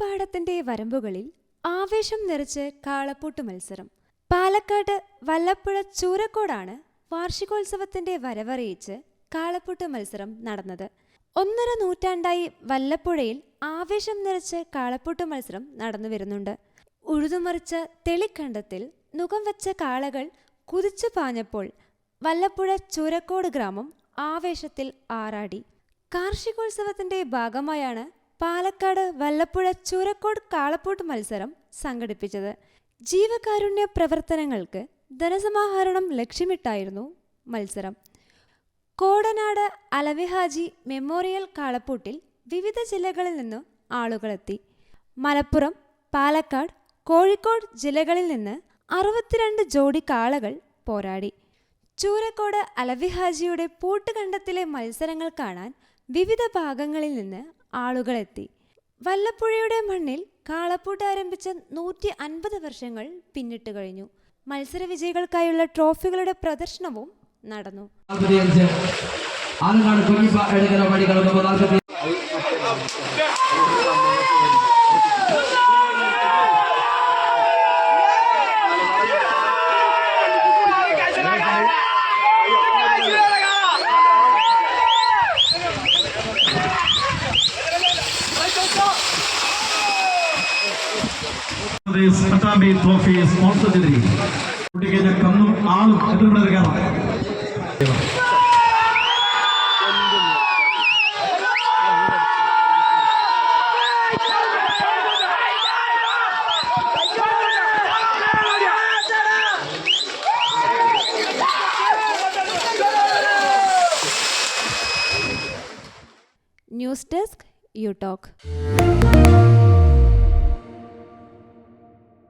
കാർഷികോത്സവത്തിന്റെ വരമ്പുകളിൽ ആവേശം നിറച്ച് കാളപ്പൂട്ട് മത്സരം. പാലക്കാട് വല്ലപ്പുഴ ചൂരക്കോടാണ് വാർഷികോത്സവത്തിന്റെ വരവറിയിച്ച് കാളപ്പൂട്ട് മത്സരം നടന്നത്. ഒന്നര നൂറ്റാണ്ടായി വല്ലപ്പുഴയിൽ ആവേശം നിറച്ച് കാളപ്പൂട്ട് മത്സരം നടന്നു വരുന്നുണ്ട്. ഉഴുതുമറിച്ച തെളിക്കണ്ടത്തിൽ നുഖം വെച്ച കാളകൾ കുതിച്ചു പാഞ്ഞപ്പോൾ വല്ലപ്പുഴ ചുരക്കോട് ഗ്രാമം ആവേശത്തിൽ ആറാടി. കാർഷികോത്സവത്തിന്റെ ഭാഗമായാണ് പാലക്കാട് വല്ലപ്പുഴ ചൂരക്കോട് കാളപ്പൂട്ട് മത്സരം സംഘടിപ്പിച്ചത് ജീവകാരുണ്യ പ്രവർത്തനങ്ങൾക്ക് ധനസമാഹരണം ലക്ഷ്യമിട്ടായിരുന്നു മത്സരം. കോടനാട് അലവിഹാജി മെമ്മോറിയൽ കാളപ്പൂട്ടിൽ വിവിധ ജില്ലകളിൽ നിന്നും ആളുകളെത്തി. മലപ്പുറം പാലക്കാട് കോഴിക്കോട് ജില്ലകളിൽ നിന്ന് അറുപത്തിരണ്ട് ജോഡി കാളകൾ പോരാടി. ചൂരക്കോട് അലവിഹാജിയുടെ പൂട്ടുകണ്ടത്തിലെ മത്സരങ്ങൾ കാണാൻ വിവിധ ഭാഗങ്ങളിൽ നിന്ന് ആളുകളെത്തി. വല്ലപ്പുഴയുടെ മണ്ണിൽ കാളപ്പൂട്ട് ആരംഭിച്ച നൂറ്റി അൻപത് വർഷങ്ങൾ പിന്നിട്ട് കഴിഞ്ഞു. മത്സര വിജയികൾക്കായുള്ള ട്രോഫികളുടെ പ്രദർശനവും നടന്നു. നാൽപ്പത്തിയഞ്ച് പട്ടാമ്പി ട്രോഫി സ്പോൺസർ ചെയ്തിരിക്കുന്നത് കുട്ടിക്ക് കന്നും ആളും എത്ര ന്യൂസ് ഡെസ്ക് യു ടോക്ക്.